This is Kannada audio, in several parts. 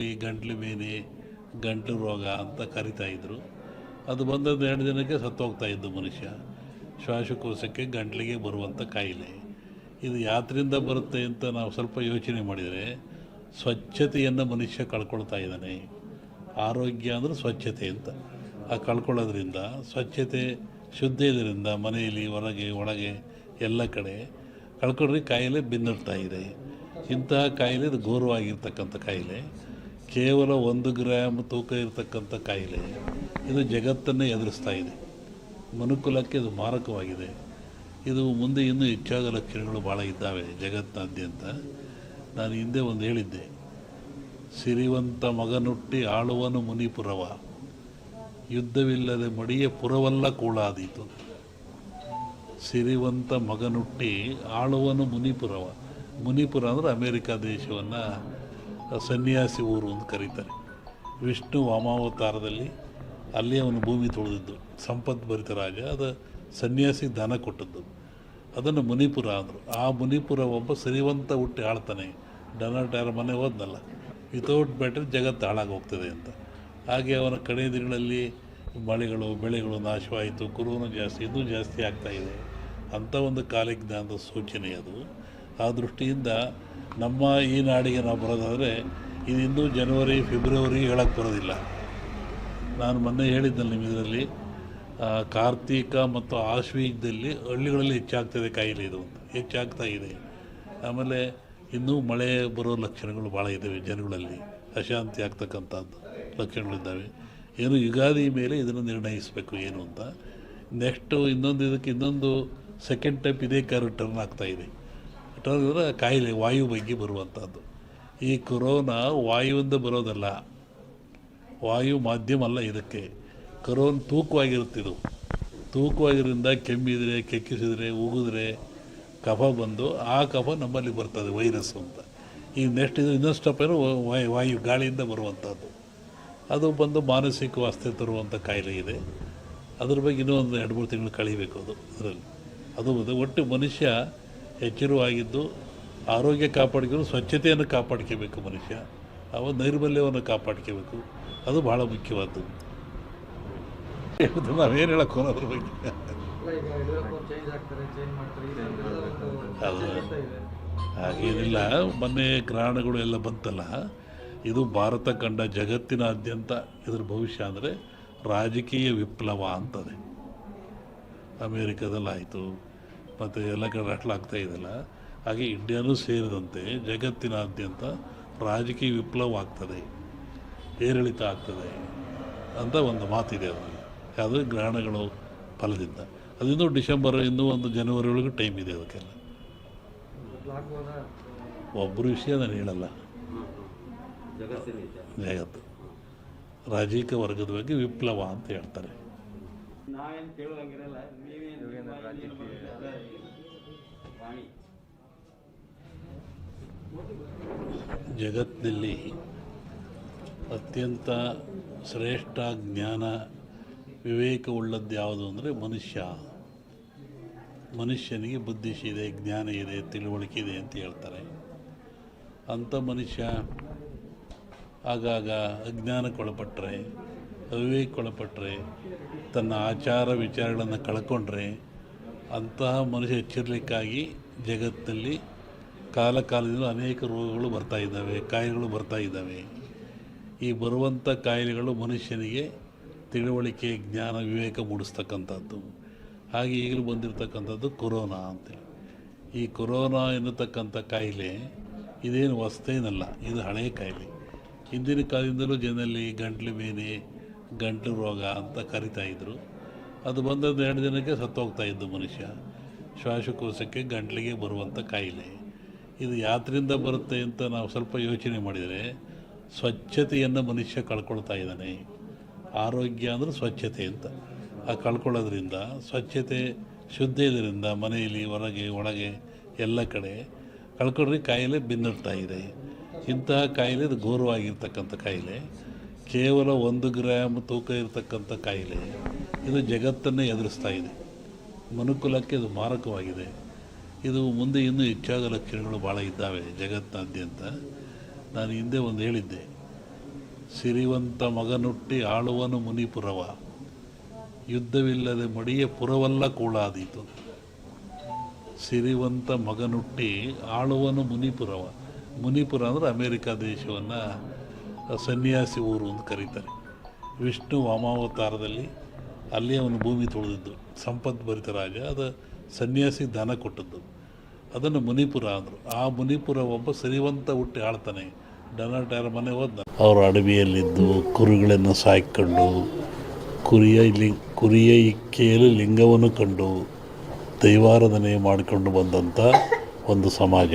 ಈ ಗಂಟ್ಲು ಬೇನೆ, ಗಂಟಲು ರೋಗ ಅಂತ ಕರಿತಾ ಇದ್ರು. ಅದು ಬಂದದ್ದು ಎರಡು ದಿನಕ್ಕೆ ಸತ್ತೋಗ್ತಾ ಇದ್ದು ಮನುಷ್ಯ. ಶ್ವಾಸಕೋಶಕ್ಕೆ ಗಂಟ್ಲಿಗೆ ಬರುವಂಥ ಕಾಯಿಲೆ. ಇದು ಯಾತ್ರಿಂದ ಬರುತ್ತೆ ಅಂತ ನಾವು ಸ್ವಲ್ಪ ಯೋಚನೆ ಮಾಡಿದರೆ ಸ್ವಚ್ಛತೆಯನ್ನು ಮನುಷ್ಯ ಕಳ್ಕೊಳ್ತಾ ಇದ್ದಾನೆ. ಆರೋಗ್ಯ ಅಂದರೆ ಸ್ವಚ್ಛತೆ ಅಂತ. ಆ ಕಳ್ಕೊಳ್ಳೋದ್ರಿಂದ, ಸ್ವಚ್ಛತೆ ಶುದ್ಧ ಇದರಿಂದ ಮನೆಯಲ್ಲಿ, ಹೊರಗೆ, ಒಳಗೆ, ಎಲ್ಲ ಕಡೆ ಕಳ್ಕೊಂಡ್ರೆ ಕಾಯಿಲೆ ಬೆನ್ನಿರ್ತಾ ಇದೆ. ಇಂತಹ ಕಾಯಿಲೆ ಇದು ಘೋರವಾಗಿರ್ತಕ್ಕಂಥ ಕಾಯಿಲೆ. ಕೇವಲ ಒಂದು ಗ್ರಾಮ್ ತೂಕ ಇರತಕ್ಕಂಥ ಕಾಯಿಲೆ ಇದು ಜಗತ್ತನ್ನೇ ಎದುರಿಸ್ತಾ ಇದೆ. ಮನುಕುಲಕ್ಕೆ ಇದು ಮಾರಕವಾಗಿದೆ. ಇದು ಮುಂದೆ ಇನ್ನೂ ಹೆಚ್ಚಾದ ಲಕ್ಷಣಗಳು ಭಾಳ ಇದ್ದಾವೆ ಜಗತ್ತಿನಾದ್ಯಂತ. ನಾನು ಹಿಂದೆ ಒಂದು ಹೇಳಿದ್ದೆ. ಸಿರಿವಂತ ಮಗನುಟ್ಟಿ ಆಳುವನು ಮುನಿಪುರವ. ಯುದ್ಧವಿಲ್ಲದೆ ಮಡಿಯ ಪುರವಲ್ಲ ಕೂಳಾದೀತು. ಸಿರಿವಂತ ಮಗನುಟ್ಟಿ ಆಳುವನು ಮುನಿಪುರವ. ಮುನಿಪುರ ಅಂದರೆ ಅಮೇರಿಕಾ ದೇಶವನ್ನು ಸನ್ಯಾಸಿ ಊರು ಅಂತ ಕರೀತಾರೆ. ವಿಷ್ಣು ವಾಮಾವತಾರದಲ್ಲಿ ಅಲ್ಲಿ ಅವನು ಭೂಮಿ ತೊಳೆದಿದ್ದು. ಸಂಪತ್ ಭರಿತ ರಾಜ, ಅದು ಸನ್ಯಾಸಿ ದಾನ ಕೊಟ್ಟದ್ದು. ಅದನ್ನು ಮುನಿಪುರ ಅಂದರು. ಆ ಮುನಿಪುರ ಒಬ್ಬ ಸಿರಿವಂತ ಹುಟ್ಟಿ ಆಳ್ತಾನೆ. ಡೊನಾಲ್ಡ್ ಮನೆ ಹೋದ್ನಲ್ಲ. ವಿತೌಟ್ ಬ್ಯಾಟ್ರಿ ಜಗತ್ತು ಹಾಳಾಗಿ ಹೋಗ್ತದೆ ಅಂತ. ಹಾಗೆ ಅವನ ಕಡೆ ದಿನಗಳಲ್ಲಿ ಮಳೆಗಳು, ಬೆಳೆಗಳು ನಾಶವಾಯಿತು. ಕುರುವನು ಜಾಸ್ತಿ, ಇನ್ನೂ ಜಾಸ್ತಿ ಆಗ್ತಾ ಇದೆ ಅಂಥ ಒಂದು ಕಾಲಜ್ಞಾನದ ಸೂಚನೆ ಅದು. ಆ ದೃಷ್ಟಿಯಿಂದ ನಮ್ಮ ಈ ನಾಡಿಗೆ ನಾವು ಬರೋದಾದರೆ ಇದು ಇನ್ನೂ ಜನವರಿ, ಫೆಬ್ರವರಿ ಹೇಳಕ್ಕೆ ಬರೋದಿಲ್ಲ. ನಾನು ಮೊನ್ನೆ ಹೇಳಿದ್ದೆ ನಿಮ್ಮ ಇದರಲ್ಲಿ ಕಾರ್ತೀಕ ಮತ್ತು ಆಶ್ವೀಜದಲ್ಲಿ ಹಳ್ಳಿಗಳಲ್ಲಿ ಹೆಚ್ಚಾಗ್ತದೆ ಕಾಯಿಲೆ ಇದು ಅಂತ. ಹೆಚ್ಚಾಗ್ತಾ ಇದೆ. ಆಮೇಲೆ ಇನ್ನೂ ಮಳೆ ಬರೋ ಲಕ್ಷಣಗಳು ಭಾಳ ಇದ್ದಾವೆ ಜನಗಳಲ್ಲಿ. ಅಶಾಂತಿ ಆಗ್ತಕ್ಕಂಥದ್ದು ಲಕ್ಷಣಗಳಿದ್ದಾವೆ. ಏನು ಯುಗಾದಿ ಮೇಲೆ ಇದನ್ನು ನಿರ್ಣಯಿಸಬೇಕು ಏನು ಅಂತ. ನೆಕ್ಸ್ಟು ಇನ್ನೊಂದು ಇದಕ್ಕೆ ಇನ್ನೊಂದು ಸೆಕೆಂಡ್ ಟೈಪ್ ಇದೇ ಕಾರು ಟರ್ನ್ ಆಗ್ತಾ ಅಂದರೆ ಕಾಯಿಲೆ ವಾಯು ಬಗ್ಗೆ ಬರುವಂಥದ್ದು. ಈ ಕೊರೋನಾ ವಾಯುವಿಂದ ಬರೋದಲ್ಲ. ವಾಯು ಮಾಧ್ಯಮ ಅಲ್ಲ ಇದಕ್ಕೆ. ಕರೋನ್ ತೂಕವಾಗಿರುತ್ತಿದ್ದು ತೂಕವಾಗಿರೋದ್ರಿಂದ ಕೆಮ್ಮಿದರೆ, ಕೆಕ್ಕಿಸಿದರೆ, ಉಗಿದ್ರೆ ಕಫ ಬಂದು ಆ ಕಫ ನಮ್ಮಲ್ಲಿ ಬರ್ತದೆ ವೈರಸ್ ಅಂತ. ಈಗ ನೆಕ್ಸ್ಟ್ ಇದು ಇನ್ನೊಂದು ಸ್ಟೆಪ್ ಏನು ವಾಯು ವಾಯು ಗಾಳಿಯಿಂದ ಬರುವಂಥದ್ದು. ಅದು ಬಂದು ಮಾನಸಿಕ ವಾಸ್ತೆ ತರುವಂಥ ಕಾಯಿಲೆ ಇದೆ. ಅದ್ರ ಬಗ್ಗೆ ಇನ್ನೂ ಒಂದು ಎರಡು, ಮೂರು ತಿಂಗಳು ಕಳಿಬೇಕು ಅದು, ಅದರಲ್ಲಿ. ಅದು ಒಟ್ಟು ಮನುಷ್ಯ ಎಚ್ಚರವಾಗಿದ್ದು ಆರೋಗ್ಯ ಕಾಪಾಡ್ಕೊಂಡು ಸ್ವಚ್ಛತೆಯನ್ನು ಕಾಪಾಡ್ಕೋಬೇಕು ಮನುಷ್ಯ. ಅವ ನೈರ್ಮಲ್ಯವನ್ನು ಕಾಪಾಡ್ಕೋಬೇಕು. ಅದು ಭಾಳ ಮುಖ್ಯವಾದ್ದು. ನಾವೇನು ಹೇಳಕ್ಕೆ ಅದ್ರ ಬಗ್ಗೆ? ಅದು. ಹಾಗೇನಿಲ್ಲ. ಮೊನ್ನೆ ಗ್ರಹಣಗಳು ಎಲ್ಲ ಬಂತಲ್ಲ. ಇದು ಭಾರತ ಕಂಡ ಜಗತ್ತಿನಾದ್ಯಂತ ಇದ್ರ ಭವಿಷ್ಯ ಅಂದರೆ ರಾಜಕೀಯ ವಿಪ್ಲವ ಅಂತದೆ. ಅಮೇರಿಕಾದಲ್ಲಾಯಿತು ಮತ್ತು ಎಲ್ಲ ಕಡೆ ರಟ್ಲಾಗ್ತಾ ಇದೆಯಲ್ಲ ಹಾಗೆ ಇಂಡಿಯಾನೂ ಸೇರಿದಂತೆ ಜಗತ್ತಿನಾದ್ಯಂತ ರಾಜಕೀಯ ವಿಪ್ಲವ ಆಗ್ತದೆ. ಏರಿಳಿತ ಆಗ್ತದೆ ಅಂತ ಒಂದು ಮಾತಿದೆ ಅದರಲ್ಲಿ. ಯಾವುದು ಗ್ರಹಣಗಳು ಫಲದಿಂದ. ಅದಿನ್ನೂ ಡಿಸೆಂಬರ್ ಇನ್ನೂ ಒಂದು ಜನವರಿ ಒಳಗೆ ಟೈಮ್ ಇದೆ ಅದಕ್ಕೆಲ್ಲ. ಒಬ್ಬರು ವಿಷಯ ನಾನು ಹೇಳಲ್ಲ. ಜಗತ್ತಿನ ಜಗತ್ತು. ರಾಜಕೀಯ ವರ್ಗದ ಬಗ್ಗೆ ವಿಪ್ಲವ ಅಂತ ಹೇಳ್ತಾರೆ. ನಾವೇನು ಕೇಳುವಂಗಿರಲ್ಲ ನೀವೇನು ವಾಣಿ. ಜಗತ್ತಿನಲ್ಲಿ ಅತ್ಯಂತ ಶ್ರೇಷ್ಠ ಜ್ಞಾನ ವಿವೇಕವುಳ್ಳದ್ದು ಯಾವುದು ಅಂದರೆ ಮನುಷ್ಯ. ಮನುಷ್ಯನಿಗೆ ಬುದ್ಧಿ ಇದೆ ಜ್ಞಾನ ಇದೆ ತಿಳುವಳಿಕೆ ಇದೆ ಅಂತ ಹೇಳ್ತಾರೆ. ಅಂಥ ಮನುಷ್ಯ ಆಗಾಗ ಅಜ್ಞಾನಕ್ಕೊಳಪಟ್ಟರೆ ಅವಿವೇಕಕ್ಕೊಳಪಟ್ಟರೆ ತನ್ನ ಆಚಾರ ವಿಚಾರಗಳನ್ನು ಕಳ್ಕೊಂಡ್ರೆ ಅಂತಹ ಮನುಷ್ಯ ಎಚ್ಚರಲಿಕ್ಕಾಗಿ ಜಗತ್ತಿನಲ್ಲಿ ಕಾಲ ಕಾಲದಿಂದ ಅನೇಕ ರೋಗಗಳು ಬರ್ತಾ ಇದ್ದಾವೆ, ಕಾಯಿಲೆಗಳು ಬರ್ತಾ ಇದ್ದಾವೆ. ಈ ಬರುವಂಥ ಕಾಯಿಲೆಗಳು ಮನುಷ್ಯನಿಗೆ ತಿಳುವಳಿಕೆ, ಜ್ಞಾನ, ವಿವೇಕ ಮೂಡಿಸ್ತಕ್ಕಂಥದ್ದು. ಹಾಗೆ ಈಗಲೂ ಬಂದಿರತಕ್ಕಂಥದ್ದು ಕೊರೋನಾ ಅಂತೇಳಿ. ಈ ಕೊರೋನಾ ಎನ್ನುತಕ್ಕಂಥ ಕಾಯಿಲೆ ಇದೇನು ಹೊಸ್ತೇನಲ್ಲ ಇದು ಹಳೆಯ ಕಾಯಿಲೆ. ಹಿಂದಿನ ಕಾಲದಿಂದಲೂ ಜನರಲ್ಲಿ ಗಂಟ್ಲು ಬೇನೆ ಗಂಟಲು ರೋಗ ಅಂತ ಕರಿತಾ ಇದ್ರು. ಅದು ಬಂದದ್ದು ಎರಡು ದಿನಕ್ಕೆ ಸತ್ತೋಗ್ತಾ ಇದ್ದು ಮನುಷ್ಯ. ಶ್ವಾಸಕೋಶಕ್ಕೆ ಗಂಟಲಿಗೆ ಬರುವಂಥ ಕಾಯಿಲೆ. ಇದು ಯಾತ್ರಿಂದ ಬರುತ್ತೆ ಅಂತ ನಾವು ಸ್ವಲ್ಪ ಯೋಚನೆ ಮಾಡಿದರೆ ಸ್ವಚ್ಛತೆಯನ್ನು ಮನುಷ್ಯ ಕಳ್ಕೊಳ್ತಾ ಇದ್ದಾನೆ. ಆರೋಗ್ಯ ಅಂದರೆ ಸ್ವಚ್ಛತೆ ಅಂತ. ಆ ಕಳ್ಕೊಳ್ಳೋದ್ರಿಂದ, ಸ್ವಚ್ಛತೆ ಶುದ್ಧ ಇದರಿಂದ ಮನೆಯಲ್ಲಿ, ಹೊರಗೆ, ಒಳಗೆ, ಎಲ್ಲ ಕಡೆ ಕಳ್ಕೊಂಡ್ರೆ ಕಾಯಿಲೆ ಬೆನ್ನಿರ್ತಾ ಇದೆ. ಇಂತಹ ಕಾಯಿಲೆ ಇದು ಘೋರವಾಗಿರ್ತಕ್ಕಂಥ ಕಾಯಿಲೆ. ಕೇವಲ ಒಂದು ಗ್ರಾಮ್ ತೂಕ ಇರತಕ್ಕಂಥ ಕಾಯಿಲೆ, ಇದು ಜಗತ್ತನ್ನೇ ಎದುರಿಸ್ತಾ ಇದೆ. ಮನುಕುಲಕ್ಕೆ ಇದು ಮಾರಕವಾಗಿದೆ. ಇದು ಮುಂದೆ ಇನ್ನೂ ಹೆಚ್ಚಾದ ಲಕ್ಷಣಗಳು ಭಾಳ ಇದ್ದಾವೆ ಜಗತ್ತಿನಾದ್ಯಂತ. ನಾನು ಹಿಂದೆ ಒಂದು ಹೇಳಿದ್ದೆ, ಸಿರಿವಂತ ಮಗನುಟ್ಟಿ ಆಳುವನು ಮುನಿಪುರವ. ಯುದ್ಧವಿಲ್ಲದೆ ಮಡಿಯ ಪುರವಲ್ಲ ಕೂಳಾದೀತು. ಸಿರಿವಂತ ಮಗನುಟ್ಟಿ ಆಳುವನು ಮುನಿಪುರವ. ಮುನಿಪುರ ಅಂದರೆ ಅಮೇರಿಕಾ ದೇಶವನ್ನು ಸನ್ಯಾಸಿ ಊರು ಅಂತ ಕರೀತಾರೆ. ವಿಷ್ಣು ವಾಮಾವತಾರದಲ್ಲಿ ಅಲ್ಲಿ ಅವನು ಭೂಮಿ ತೊಳೆದಿದ್ದು. ಸಂಪತ್ ಭರಿತ ರಾಜ, ಅದು ಸನ್ಯಾಸಿ ದಾನ ಕೊಟ್ಟದ್ದು. ಅದನ್ನು ಮುನಿಪುರ ಅಂದರು. ಆ ಮುನಿಪುರ ಒಬ್ಬ ಸರಿವಂತ ಹುಟ್ಟಿ ಆಳ್ತಾನೆ. ಡೊನಾಲ್ಡ್ ಯಾರ ಮನೆ ಹೋದ ಅವರು ಅಡವಿಯಲ್ಲಿದ್ದು, ಕುರಿಗಳನ್ನು ಸಾಯ್ಕೊಂಡು, ಕುರಿಯ ಲಿ, ಕುರಿಯ ಇಕ್ಕೆಯಲ್ಲಿ ಲಿಂಗವನ್ನು ಕಂಡು, ದೈವಾರಾಧನೆ ಮಾಡಿಕೊಂಡು ಬಂದಂಥ ಒಂದು ಸಮಾಜ.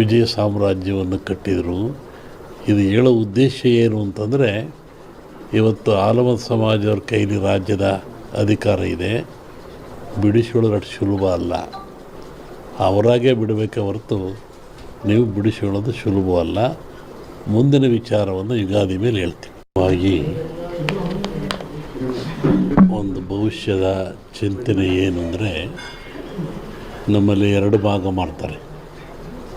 ವಿಜಯ ಸಾಮ್ರಾಜ್ಯವನ್ನು ಕಟ್ಟಿದರು. ಇದು ಹೇಳೋ ಉದ್ದೇಶ ಏನು ಅಂತಂದರೆ, ಇವತ್ತು ಆಲಮತ್ ಸಮಾಜವ್ರ ಕೈಲಿ ರಾಜ್ಯದ ಅಧಿಕಾರ ಇದೆ. ಬಿಡಿಸೋಳು ಅಷ್ಟು ಸುಲಭ ಅಲ್ಲ. ಅವರಾಗೆ ಬಿಡಬೇಕೆ ಹೊರತು ನೀವು ಬಿಡಿಸಿಕೊಳ್ಳೋದು ಸುಲಭವಲ್ಲ ಮುಂದಿನ ವಿಚಾರವನ್ನು ಯುಗಾದಿ ಮೇಲೆ ಹೇಳ್ತೀವಿ ಒಂದು ಭವಿಷ್ಯದ ಚಿಂತನೆ ಏನು ಅಂದರೆ, ನಮ್ಮಲ್ಲಿ ಎರಡು ಭಾಗ ಮಾಡ್ತಾರೆ.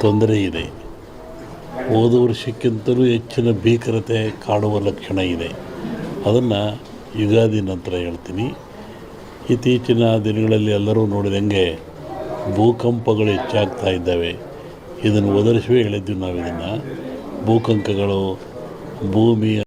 ತೊಂದರೆ ಇದೆ. ಹೋದ ವರ್ಷಕ್ಕಿಂತಲೂ ಹೆಚ್ಚಿನ ಭೀಕರತೆ ಕಾಡುವ ಲಕ್ಷಣ ಇದೆ. ಅದನ್ನು ಯುಗಾದಿ ನಂತರ ಹೇಳ್ತೀನಿ. ಇತ್ತೀಚಿನ ದಿನಗಳಲ್ಲಿ ಎಲ್ಲರೂ ನೋಡಿದಂಗೆ ಭೂಕಂಪಗಳು ಹೆಚ್ಚಾಗ್ತಾ ಇದ್ದಾವೆ. ಇದನ್ನು ಒದರಿಸುವೇ ಹೇಳಿದ್ವಿ ನಾವು ಇದನ್ನು ಭೂಕಂಪಗಳು ಭೂಮಿ